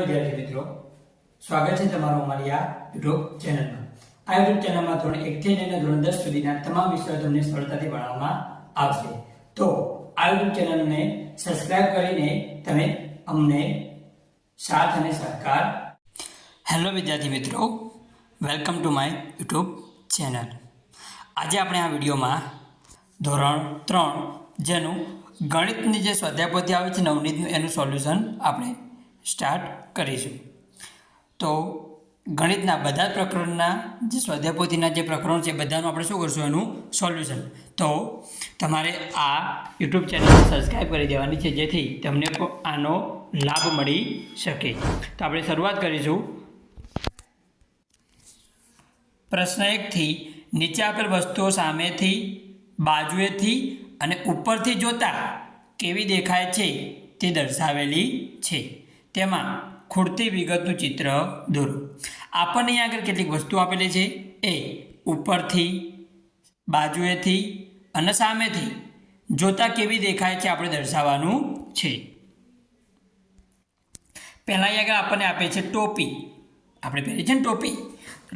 વિદ્યાર્થી મિત્રો. સ્વાગત છે તમારું અમારી આ યુટ્યુબ ચેનલમાં. આ યુટ્યુબ ચેનલમાં ધોરણ એકથી લઈને ધોરણ દસ સુધીના તમામ વિષયો તમને સરળતાથી ભણાવવામાં આવશે. તો આ યુટ્યુબ ચેનલને સબસ્ક્રાઇબ કરીને તમે અમને સાથ અને સહકાર હેલો વિદ્યાર્થી મિત્રો welcome to my YouTube channel આજે આપણે આ વિડીયોમાં ધોરણ ત્રણ જેનું ગણિતની જે સ્વાધ્યાય આવે છે નવનીતનું એનું સોલ્યુશન આપણે સ્ટાર્ટ કરીશું. તો ગણિતના બધા પ્રકરણના જે સ્વાધ્યાય જે પ્રકરણો છે, બધાનું આપણે શું કરશું? એનું સોલ્યુશન. તો તમારે આ યુટ્યુબ ચેનલ સબસ્ક્રાઈબ કરી દેવાની છે, જેથી તમને આનો લાભ મળી શકે. તો આપણે શરૂઆત કરીશું. પ્રશ્ન એકથી, નીચે આપેલ વસ્તુઓ સામેથી, બાજુએથી અને ઉપરથી જોતા કેવી દેખાય છે તે દર્શાવેલી છે. તેમાં ખૂટતી વિગતનું ચિત્ર દોરો. આપણને અહીં આગળ કેટલીક વસ્તુ આપેલી છે. એ ઉપરથી, બાજુએથી અને સામેથી. જોતા કેવી દેખાય છે આપણે દર્શાવવાનું છે. પહેલાં અહીં આગળ આપણને આપે છે ટોપી. આપણે પહેરી છે ને ટોપી?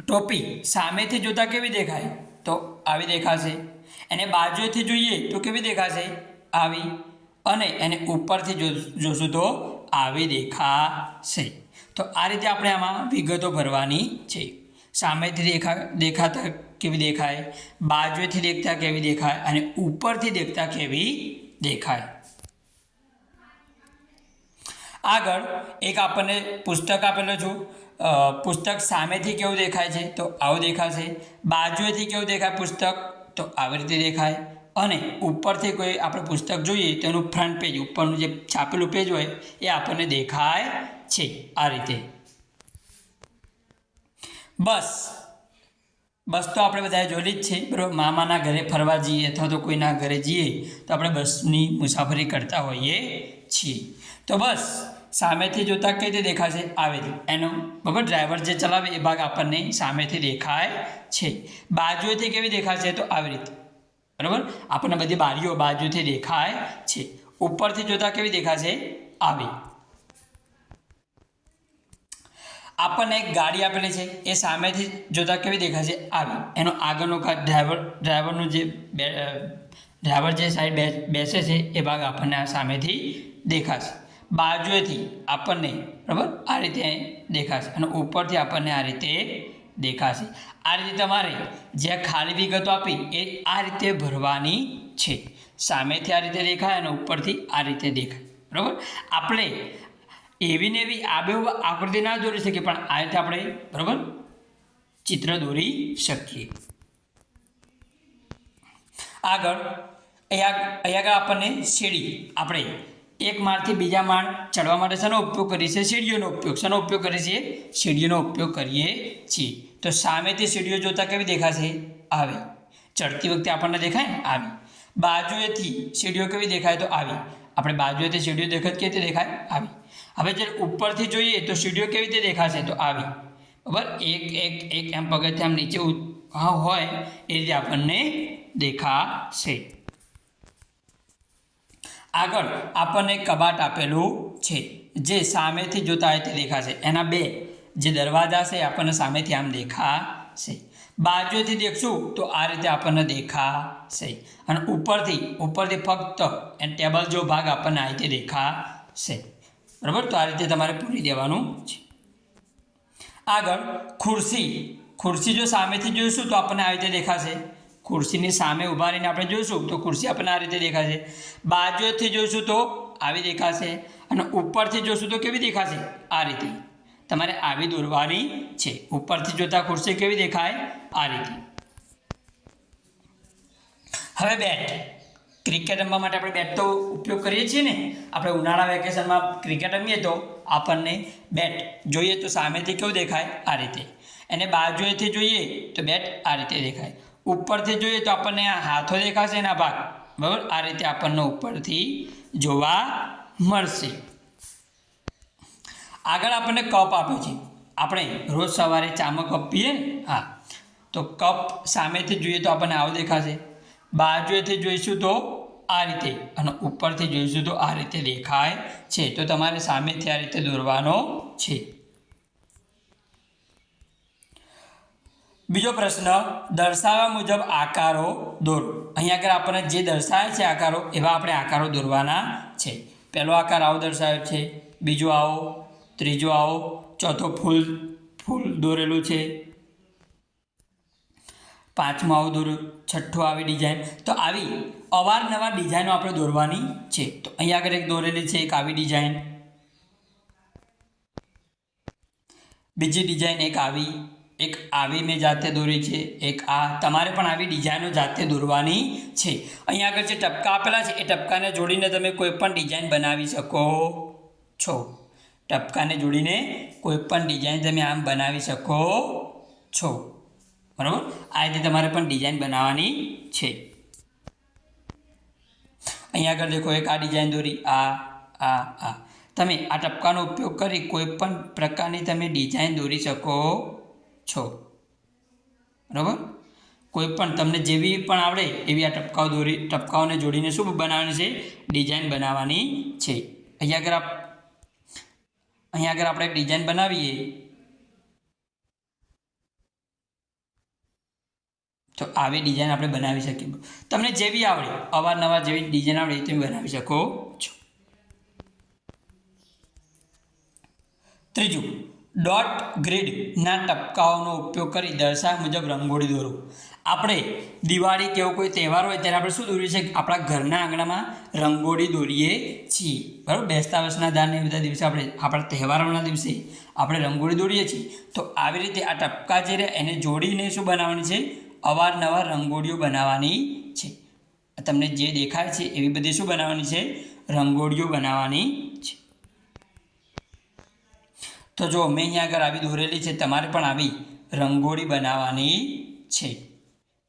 ટોપી સામેથી જોતા કેવી દેખાય? તો આવી દેખાશે. એને બાજુએથી જોઈએ તો કેવી દેખાશે? આવી. અને એને ઉપરથી જોશું તો આવી દેખાશે. તો આ રીતે આપણે આમાં વિગતો ભરવાની છે. સામેથી દેખા, દેખાતા કેવી દેખાય? બાજુએથી દેખતા કેવી દેખાય? અને ઉપરથી દેખતા કેવી દેખાય? આગળ એક આપણને પુસ્તક આપેલો છું. પુસ્તક સામેથી કેવું દેખાય છે? તો આવું દેખાશે. બાજુએથી કેવું દેખાય પુસ્તક? તો આવી રીતે દેખાય. અને ઉપરથી કોઈ આપણે પુસ્તક જોઈએ તેનું ફ્રન્ટ પેજ ઉપરનું જે છાપેલું પેજ હોય, એ આપણને દેખાય છે આ રીતે. બસ. બસ તો આપણે બધાએ જોડી જ છે, બરાબર? મામાના ઘરે ફરવા જઈએ અથવા તો કોઈના ઘરે જઈએ, તો આપણે બસની મુસાફરી કરતા હોઈએ છીએ. તો બસ, સામેથી જોતાં કઈ રીતે દેખાશે? આવે એનો, બરાબર? ડ્રાઈવર જે ચલાવે, એ ભાગ આપણને સામેથી દેખાય છે. બાજુએથી કેવી દેખાશે? તો આવી રીતે. બરાબર? આપણને બધી બારીઓ બાજુથી દેખાય છે. ઉપરથી જોતાં કેવી દેખાશે? આવી. આપણને એક ગાડી આપેલી છે. એ સામેથી જોતાં કેવી દેખાશે? આવી. એનો આગળનો કાચ ડ્રાઈવર ડ્રાઈવરનું જે ડ્રાઈવર જે સાઈડ બેસે છે, એ ભાગ આપણને આ સામેથી દેખાશે. બાજુએથી આપણને, બરાબર? આ રીતે દેખાશે. અને ઉપરથી આપણને આ રીતે દેખાશે. આ રીતે તમારે જે ખાલી વિગતો આપી એ આ રીતે ભરવાની છે. સામેથી આ રીતે દેખાય અને ઉપરથી આ રીતે દેખાય. બરાબર? આપણે એવી ને એવી આબેહૂબ આકૃતિ ના દોરી શકીએ, પણ આ રીતે આપણે, બરાબર? ચિત્ર દોરી શકીએ. આગળ, અહીંયા અહીંયા આગળ આપણને સીડી આપણે એક માળથી બીજા માળ ચડવા માટે શેનો ઉપયોગ કરીએ છીએ? સીડીઓનો ઉપયોગ. શેનો ઉપયોગ કરીએ છીએ? સીડીઓનો ઉપયોગ કરીએ છીએ. તો સામેથી સીડીઓ જોતાં કેવી દેખાશે? આવી. ચડતી વખતે આપણને દેખાય? આવી. બાજુએથી સીડીઓ કેવી દેખાય તો આવી. આપણે બાજુએથી સીડીઓ દેખાય કેવી રીતે દેખાય? આવી. હવે જ્યારે ઉપરથી જોઈએ તો સીડીઓ કેવી રીતે દેખાશે તો આવી. બરાબર? એક એક એક એમ પગથિયા આમ નીચે હોય એ રીતે આપણને દેખાશે. આગળ આપણને કબાટ આપેલું છે. જે સામેથી જોતા હોય તે દેખાશે. એના બે જે દરવાજા છે, આપણને સામેથી આમ દેખાશે. બાજુથી દેખશું તો આ રીતે આપણને દેખાશે. અને ઉપરથી ઉપરથી ફક્ત એ ટેબલ જો ભાગ આપણને આ રીતે દેખાશે. બરાબર? તો આ રીતે તમારે પૂરી દેવાનું છે. આગળ, ખુરશી. ખુરશી જો સામેથી જોઈશું તો આપણને આ રીતે દેખાશે. ખુરશીની સામે ઊભા રહીને આપણે જોઈશું તો ખુરશી આપણને આ રીતે દેખાશે. બાજુથી જોઈશું તો આવી દેખાશે. અને ઉપરથી જોઈશું તો કેવી દેખાશે? આ રીતે. તમારે આવી દોરવાની છે. ઉપરથી જોતાં ખુરશી કેવી દેખાય? આ રીતે. હવે બેટ ક્રિકેટ રમવા માટે આપણે બેટ તો ઉપયોગ કરીએ છીએ ને. આપણે ઉનાળા વેકેશનમાં ક્રિકેટ રમીએ તો આપણને બેટ જોઈએ તો સામેથી કેવું દેખાય? આ રીતે. એને બાજુએથી જોઈએ તો બેટ આ રીતે દેખાય. ઉપરથી જોઈએ તો આપણને આ હાથો દેખાશે એના ભાગ. બરાબર? આ રીતે આપણને ઉપરથી જોવા મળશે. આગળ આપણને કપ આપે છે. આપણે રોજ સવારે ચામાં કપ પીએ, હા. તો કપ સામેથી જોઈએ તો આપણને આવો દેખાશે. બાજુએથી જોઈશું તો આ રીતે અને ઉપરથી જોઈશું તો આ રીતે દેખાય છે. તો તમારે સામેથી આ રીતે દોરવાનો છે. બીજો પ્રશ્ન દર્શાવ્યા મુજબ આકારો દોરો. અહીંયા આગળ આપણને જે દર્શાવે છે આકારો, એવા આપણે આકારો દોરવાના છે. પહેલો આકાર આવો દર્શાવ્યો છે, બીજો આવો ત્રીજો આવો, ચોથો ફૂલ ફૂલ દોરેલું છે. પાંચમો આવો દોર્યું છઠ્ઠું આવી ડિઝાઇન તો આવી અવારનવાર ડિઝાઇનો આપણે દોરવાની છે. તો અહીંયા આગળ એક દોરેલી છે, એક આવી ડિઝાઇન બીજી ડિઝાઇન એક આવી એક આવી મેં જાતે દોરી છે, એક આ. તમારે પણ આવી ડિઝાઇનો જાતે દોરવાની છે. અહીંયા આગળ જે ટપકા આપેલા છે, એ ટપકાને જોડીને તમે કોઈ પણ ડિઝાઇન બનાવી શકો છો. ટપકાને જોડીને કોઈ પણ ડિઝાઇન તમે આમ બનાવી શકો છો. બરાબર? આ રીતે તમારે પણ ડિઝાઇન બનાવવાની છે. અહીંયા આગળ દેખો એક આ ડિઝાઇન દોરી, આ આ આ. તમે આ ટપકાનો ઉપયોગ કરી કોઈ પણ પ્રકારની તમે ડિઝાઇન દોરી શકો છો. બરાબર? કોઈ પણ તમને જેવી પણ આવડે એવી આ ટપકાઓ દોરી, ટપકાઓને જોડીને શું બનાવવાની છે? ડિઝાઇન બનાવવાની છે. અહીંયા આગળ આપ અહીંયા આગળ આપણે ડિઝાઇન બનાવીએ. તો આવી ડિઝાઇન આપણે બનાવી શકીએ. તમને જેવી આવડે, અવારનવાર જેવી ડિઝાઇન આવડે તમે બનાવી શકો છો. ત્રીજું ડોટ ગ્રીડના ટપકાઓનો ઉપયોગ કરી દર્શાવ્યા મુજબ રંગોળી દોરો. આપણે દિવાળી કે એવો કોઈ તહેવાર હોય ત્યારે આપણે શું દોરીએ છીએ? આપણા ઘરના આંગણામાં રંગોળી દોરીએ છીએ. બરાબર? બેસતા વર્ષના દાન એ બધા દિવસે આપણે, આપણા તહેવારોના દિવસે આપણે રંગોળી દોરીએ છીએ. તો આવી રીતે આ ટપકા જે રહે એને જોડીને શું બનાવવાની છે? અવારનવાર રંગોળીઓ બનાવવાની છે. તમને જે દેખાય છે, એવી બધી શું બનાવવાની છે? રંગોળીઓ બનાવવાની છે. તો જો મેં અહીંયા આગળ આવી દોરેલી છે, તમારે પણ આવી રંગોળી બનાવવાની છે.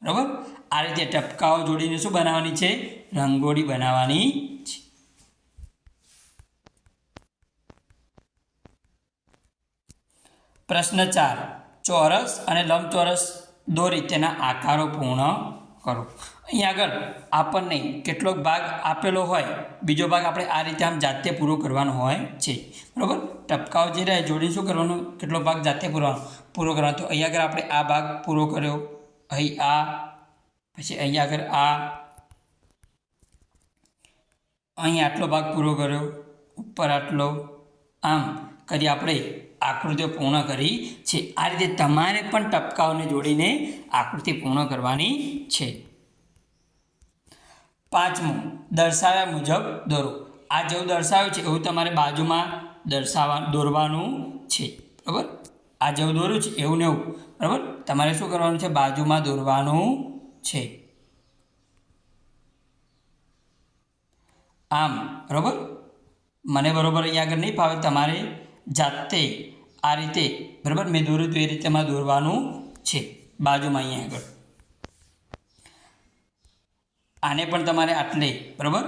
બરાબર? આ રીતે ટપકાઓ જોડીને શું બનાવવાની છે? રંગોળી બનાવવાની છે. પ્રશ્ન ચાર. ચોરસ અને લંબચોરસ દોરી તેના આકારો પૂર્ણ કરો. અહીં આગળ આપણને કેટલોક ભાગ આપેલો હોય, બીજો ભાગ આપણે આ રીતે આમ જાતે પૂરો કરવાનો હોય છે. બરાબર? ટપકાઓ જે રહે જોડી શું કરવાનું? કેટલો ભાગ જાતે પૂરવાનો, પૂરો કરવાનો. તો અહીં આગળ આપણે આ ભાગ પૂરો કર્યો. અહીં આ, પછી અહીંયા આગળ આ. અહીં આટલો ભાગ પૂરો કર્યો, ઉપર આટલો. આમ કરી આપણે આકૃતિઓ પૂર્ણ કરી છે. આ રીતે તમારે પણ ટપકાઓને જોડીને આકૃતિ પૂર્ણ કરવાની છે. પાંચમું, દર્શાવ્યા મુજબ દોરો. આ જેવું દર્શાવ્યું છે, એવું તમારે બાજુમાં દર્શાવવા, દોરવાનું છે. બરાબર? આ જેવું દોર્યું છે, એવું ને એવું. બરાબર? તમારે શું કરવાનું છે? બાજુમાં દોરવાનું છે. આમ, બરાબર? મને બરાબર અહીંયા આગળ નહીં ફાવે. તમારે જાતે આ રીતે, બરાબર? મેં દોર્યું હતું એ રીતે માં દોરવાનું છે, બાજુમાં અહીંયા આગળ. આને પણ તમારે આટલે, બરાબર?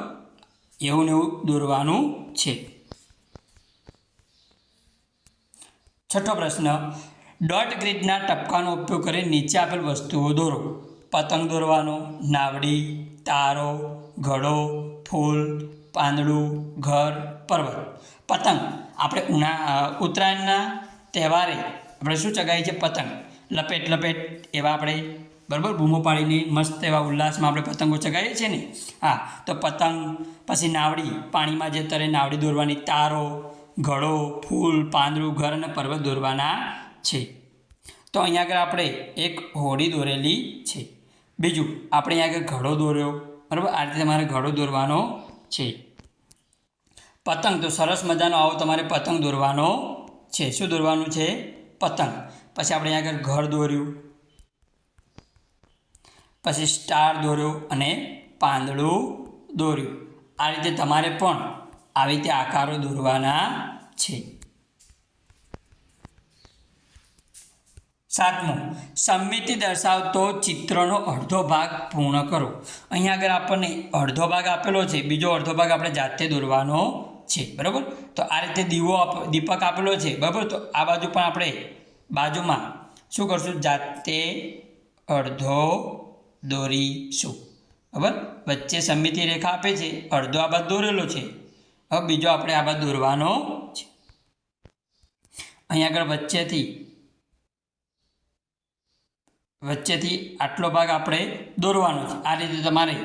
એવું ને એવું દોરવાનું છે. છઠ્ઠો પ્રશ્ન ડોટ ગ્રીડના ટપકાનો ઉપયોગ કરી નીચે આપેલ વસ્તુઓ દોરો. પતંગ દોરવાનો, નાવડી, તારો, ઘડો, ફૂલ, પાંદડું, ઘર, પર્વત. પતંગ. આપણે ઉના ઉત્તરાયણના તહેવારે આપણે શું ચગાવીએ છીએ? પતંગ. લપેટ લપેટ એવા આપણે બરાબર બૂમો પાડીને મસ્ત એવા ઉલ્લાસમાં આપણે પતંગો ચગાવીએ છીએ ને? હા, તો પતંગ, પછી નાવડી. પાણીમાં જે તરે નાવડી દોરવાની, તારો, ઘડો, ફૂલ, પાંદડું, ઘર અને પર્વત દોરવાના છે. તો અહીંયા આગળ આપણે એક હોડી દોરેલી છે. બીજું, આપણે અહીંયા આગળ ઘડો દોર્યો. બરાબર? આ રીતે તમારે ઘડો દોરવાનો છે. પતંગ, તો સરસ મજાનો આવો તમારે પતંગ દોરવાનો છે. શું દોરવાનું છે? પતંગ. પછી આપણે અહીંયા આગળ ઘર દોર્યું. પછી સ્ટાર દોર્યો અને પાંદડું દોર્યું. આ રીતે તમારે પણ આવી રીતે આકારો દોરવાના છે. સાતમું. સમિતિ દર્શાવતો ચિત્રનો અડધો ભાગ પૂર્ણ કરો. અહીંયા આગળ આપણને અડધો ભાગ આપેલો છે. બીજો અડધો ભાગ આપણે જાતે દોરવાનો છે. બરાબર? તો આ રીતે દીવો દીપક આપેલો છે. બરાબર? તો આ બાજુ પણ આપણે બાજુમાં શું કરશું? જાતે અડધો દોરીશું. બરાબર? વચ્ચે સમિતિ રેખા આપે છે. અડધો આ બાજુ દોરેલો છે. હવે બીજો આપણે આ બાજુ દોરવાનો છે. અહીં આગળ વચ્ચેથી વચ્ચેથી આટલો ભાગ આપણે દોરવાનો છે. આ રીતે તમારે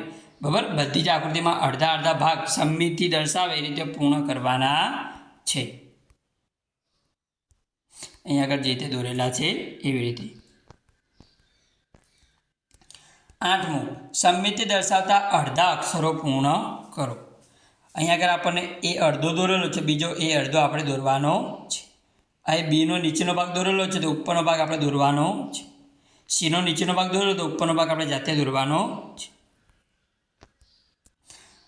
બરાબર બધી જ આકૃતિમાં અડધા અડધા ભાગ સમિતિ દર્શાવે એ રીતે પૂર્ણ કરવાના છે. અહીં આગળ જે રીતે દોરેલા છે એવી રીતે. આઠમું સમિતિ દર્શાવતા અડધા અક્ષરો પૂર્ણ કરો. અહીં આગળ આપણને એ અડધો દોરેલો છે, બીજો એ અડધો આપણે દોરવાનો છે. અહીં બીનો નીચેનો ભાગ દોરેલો છે, તો ઉપરનો ભાગ આપણે દોરવાનો છે. સીનો નીચેનો ભાગ દોર્યો તો ઉપરનો ભાગ આપણે જાતે દોરવાનો છે.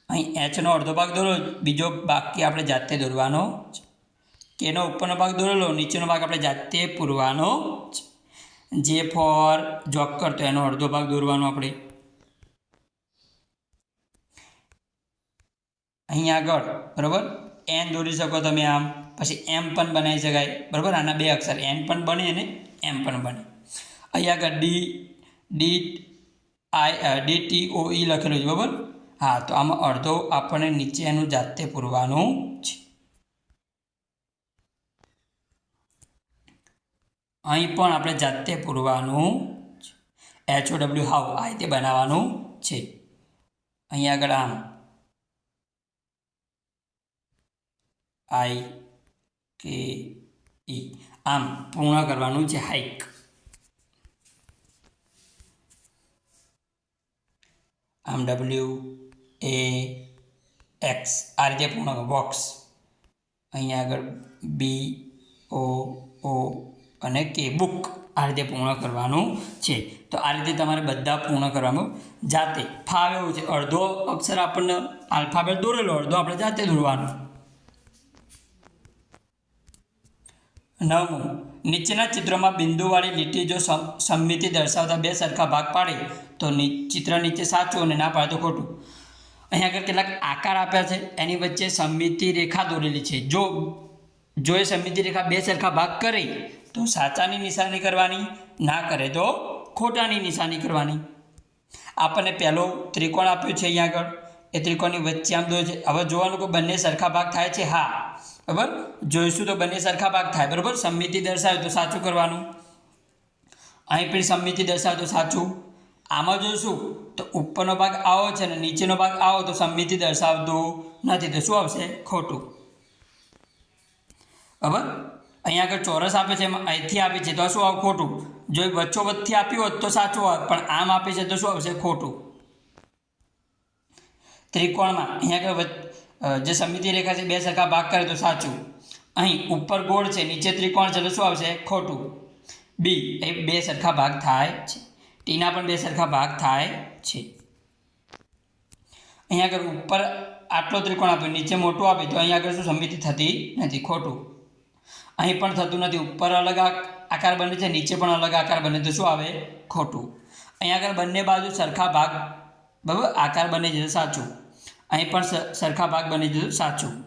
અહીં એચનો અડધો ભાગ દોરો બીજો બાકી આપણે જાતે દોરવાનો છે. કેનો ઉપરનો ભાગ દોરેલો, નીચેનો ભાગ આપણે જાતે પૂરવાનો છે. જે ફોર જોકર તો એનો અડધો ભાગ દોરવાનો આપણે. અહીં આગળ, બરાબર? એન દોરી શકો તમે આમ. પછી એમ પણ બનાવી શકાય. બરાબર? આના બે અક્ષર એન પણ બને અને એમ પણ બને. અહીં આગળ D D, I D, T, O, E લખેલું છે, બરાબર? હા, તો આમાં અડધો આપણને નીચેનું જાતે પૂરવાનું છે. અહીં પણ આપણે જાતે પૂરવાનું એચ ઓ ડબલ્યુ હાવ આ રીતે બનાવવાનું છે. અહીં આગળ આમ. આઈ, કે, ઈ. આમ પૂર્ણ કરવાનું છે, હાઈક. આમ ડબલ્યુ એ એક્સ આ રીતે પૂર્ણ બોક્સ અહીંયા આગળ બી ઓ ઓ અને કે બુક આ રીતે પૂર્ણ કરવાનું છે. તો આ રીતે તમારે બધા પૂર્ણ કરવાનું. જાતે ફાવે એવું છે. અડધો અક્ષર આપણને આલ્ફાબેટ દોરેલો, અડધો આપણે જાતે દોરવાનો. નવમું. નીચેના ચિત્રમાં બિંદુવાળી લીટી જો સમ- સમમિતિ દર્શાવતા બે સરખા ભાગ પાડે. તો ચિત્ર નીચે સાચું અને ના પાડે તો ખોટું. અહીં આગળ કેટલાક આકાર આપ્યા છે. એની વચ્ચે સમિતિ રેખા દોરેલી છે. જો જો એ સમિતિ રેખા બે સરખા ભાગ કરે, તો સાચાની નિશાની કરવાની, ના કરે તો ખોટાની નિશાની કરવાની. આપણને પહેલો ત્રિકોણ આપ્યો છે અહીંયા આગળ. એ ત્રિકોણની વચ્ચે આમ દોરે છે. હવે જોવાનું કે બંને સરખા ભાગ થાય છે? હા. બરાબર? જોઈશું તો બંને સરખા ભાગ થાય. બરાબર? સમિતિ દર્શાવે તો સાચું કરવાનું. અહીં પણ સમિતિ દર્શાવે તો સાચું. આમાં જોઈશું તો ઉપરનો ભાગ આવો છે અને નીચેનો ભાગ આવો તો સંમિતિ દર્શાવતું નથી. તો શું આવશે? ખોટું. બરાબર? અહીંયા આગળ ચોરસ આપે છે, એમાં અહીંથી આપે છે. તો શું આવે? ખોટું. જો એ વચ્ચોવચ્ચથી આપ્યું હોત તો સાચું હોત, પણ આમ આપે છે તો શું આવશે? ખોટું. ત્રિકોણમાં અહીંયા આગળ જે સમિતિ રેખા છે, બે સરખા ભાગ કરે તો સાચું. અહીં ઉપર ગોળ છે, નીચે ત્રિકોણ છે તો શું આવશે? ખોટું. બી, એ બે સરખા ભાગ થાય છે. ટીના પણ બે સરખા ભાગ થાય છે. અહીંયા આગળ ઉપર આટલો ત્રિકોણ આપ્યો, નીચે મોટું આપે, તો અહીંયા આગળ શું સમિતિ થતી નથી, ખોટું. અહીં પણ થતું નથી, ઉપર અલગ આકાર બને છે, નીચે પણ અલગ આકાર બને, તો શું આવે? ખોટું. અહીં આગળ બંને બાજુ સરખા ભાગ, બરાબર? આકાર બને છે સાચું. અહીં પણ સરખા ભાગ બને છે સાચું.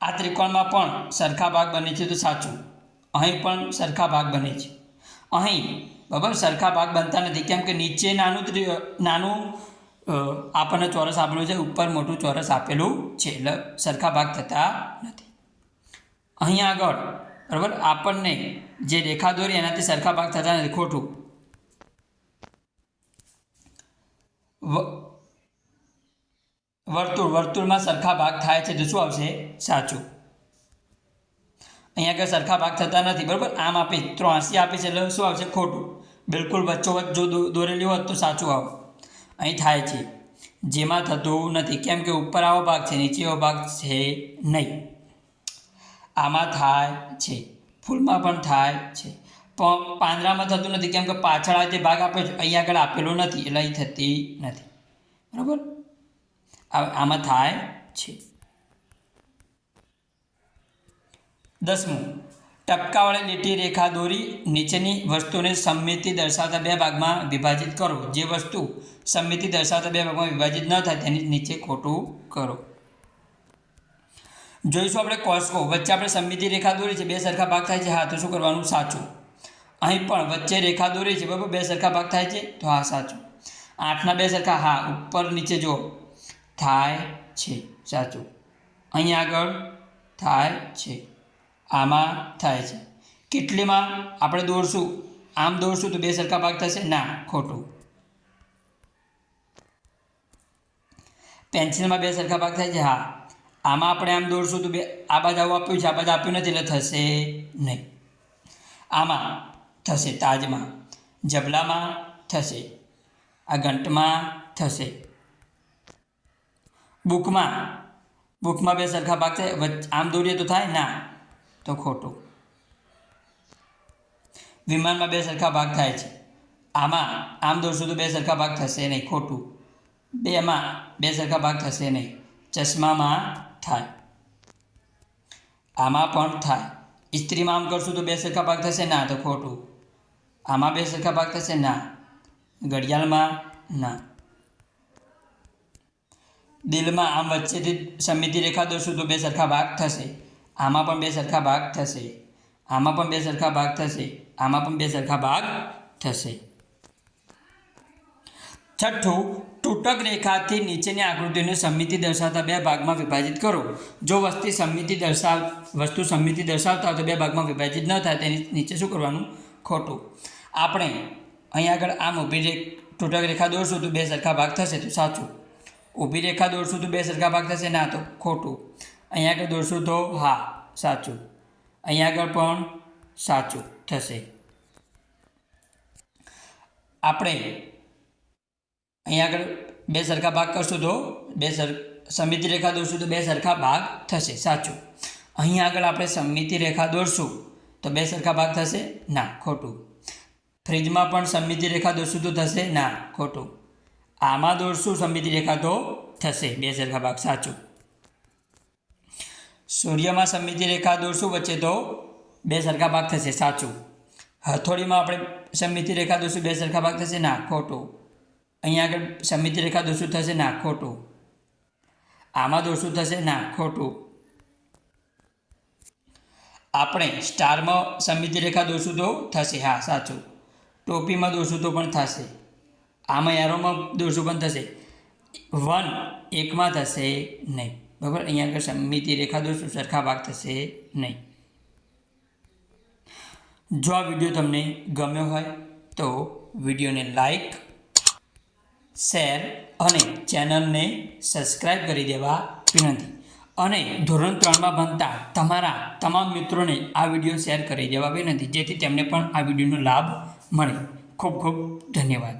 આ ત્રિકોણમાં પણ સરખા ભાગ બને છે, તો સાચું. અહીં પણ સરખા ભાગ બને છે. અહીં બરાબર સરખા ભાગ બનતા નથી. કેમ કે નીચે નાનું નાનું આપણને ચોરસ આપેલું છે, ઉપર મોટું ચોરસ આપેલું છે. એટલે સરખા ભાગ થતા નથી. અહીં આગળ, બરાબર? આપણને જે રેખા દોરી એનાથી સરખા ભાગ થતા નથી. ખોટું. વર્તુળ. વર્તુળમાં સરખા ભાગ થાય છે તો શું આવશે? સાચું. અહીંયા આગળ સરખા ભાગ થતા નથી, બરાબર? આમ આપે ત્રાસી આપે છે, એટલે શું આવશે? ખોટું. બિલકુલ વચ્ચોવચ્ચ જો દોરેલી હોત તો સાચું આવો. અહીં થાય છે, જેમાં થતું નથી. કેમ કે ઉપર આવો ભાગ છે, નીચે આવો ભાગ છે નહીં. આમાં થાય છે, ફૂલમાં પણ થાય છે. પણ પાંદડામાં થતું નથી, કેમ કે પાછળ આ જે ભાગ આપે છે. અહીં આગળ આપેલો નથી, એટલે અહીં થતી નથી. બરાબર? આમાં થાય છે. દસમું. ટપકાવાળી લીટી રેખા દોરી નીચેની વસ્તુને સમમિતિ દર્શાવતા બે ભાગમાં વિભાજિત કરો. જે વસ્તુ સમમિતિ દર્શાવતા બે ભાગમાં વિભાજિત ન થાય તેની નીચે ખોટું કરો. જોઈશું આપણે કોસ્કો. વચ્ચે આપણે સમમિતિ રેખા દોરી છે, બે સરખા ભાગ થાય છે. હા, તો શું કરવાનું? સાચું. અહીં પણ વચ્ચે રેખા દોરી છે, બરાબર? બે સરખા ભાગ થાય છે, તો હા, સાચું. આઠના બે સરખા, હા, ઉપર નીચે જો થાય છે, સાચું. અહીં આગળ થાય છે. આમાં થાય છે. કેટલીમાં આપણે દોરશું? આમ દોરશું તો બે સરખા ભાગ થશે? ના, ખોટું. પેન્સિલમાં બે સરખા ભાગ થાય છે? હા. આમાં આપણે આમ દોરશું તો બે, આ બાજુ આવું આપ્યું છે, આ બાજુ આપ્યું નથી, એટલે થશે નહીં. આમાં થશે, તાજમાં. જબલામાં થશે. આ ઘંટમાં થશે. બુકમાં. બુકમાં બે સરખા ભાગ થાય. આમ દોરીએ તો થાય? ના. તો ખોટું. વિમાનમાં બે સરખા ભાગ થાય છે. આમાં આમ દોરશું તો બે સરખા ભાગ થશે નહીં, ખોટું. બેમાં બે સરખા ભાગ થશે નહીં. ચશ્મામાં થાય. આમાં પણ થાય. ઇસ્ત્રીમાં આમ કરશું તો બે સરખા ભાગ થશે? ના, તો ખોટું. આમાં બે સરખા ભાગ થશે? ના. ઘડિયાળમાં? ના. દિલમાં આમ વચ્ચેથી સમિતિ રેખા દોરશું તો બે સરખા ભાગ થશે. આમાં પણ બે સરખા ભાગ થશે. આમાં પણ બે સરખા ભાગ થશે. આમાં પણ બે સરખા ભાગ થશે. છઠ્ઠું, તૂટક રેખાથી નીચેની આકૃતિને સમિતિ દર્શાવતા બે ભાગમાં વિભાજિત કરો. જો વસ્તુ સમિતિ દર્શાવ, વસ્તુ સમિતિ દર્શાવતા હોય તો બે ભાગમાં વિભાજિત ન થાય. તેની નીચે શું કરવાનું? ખોટું. આપણે અહીં આગળ આમ ઊભી રેખ, તૂટક રેખા દોરશું તો બે સરખા ભાગ થશે. તો સાચું. ઊભી રેખા દોરશું તો બે સરખા ભાગ થશે. ના, તો ખોટું. અહીં આગળ દોરશું તો હા, સાચું. અહીંયા આગળ પણ સાચું થશે. આપણે અહીંયા આગળ બે સરખા ભાગ કરશું તો બે સર, સમિતિ રેખા દોરશું તો બે સરખા ભાગ થશે. સાચું. અહીંયા આગળ આપણે સમિતિ રેખા દોરશું તો બે સરખા ભાગ થશે? ના, ખોટું. ફ્રીજમાં પણ સમિતિ રેખા દોરશું તો થશે? ના, ખોટું. આમાં દોરશું સમિતિ રેખા તો થશે બે સરખા ભાગ. સાચું. સૂર્યમાં સમિતિ રેખા દોરશું વચ્ચે તો બે સરખા ભાગ થશે, સાચું. હથોડીમાં આપણે સમિતિ રેખા દોરશું, બે સરખા ભાગ થશે, ના, ખોટું. અહીંયા આગળ સમિતિ રેખા દોરશું થશે, ના, ખોટું. આમાં દોરશું થશે, ના, ખોટું. આપણે સ્ટારમાં સમિતિ રેખા દોરશું તો થશે, હા, સાચું. ટોપીમાં દોરશું તો પણ થશે. આમાં એરોમાં દોરશું પણ થશે. વન એકમાં થશે નહીં. બરાબર અહીંયા આગળ સમિતિ રેખા દોરશું સરખા ભાગ થશે નહીં. જો આ વીડિયો તમને ગમ્યો હોય, તો વિડીયોને લાઈક, શેર અને ચેનલને સબસ્ક્રાઈબ કરી દેવા વિનંતી. અને ધોરણ ત્રણમાં ભણતા તમારા તમામ મિત્રોને આ વીડિયો શેર કરી દેવા વિનંતી, જેથી તેમને પણ આ વિડીયોનો લાભ મળે. ખૂબ ખૂબ ધન્યવાદ.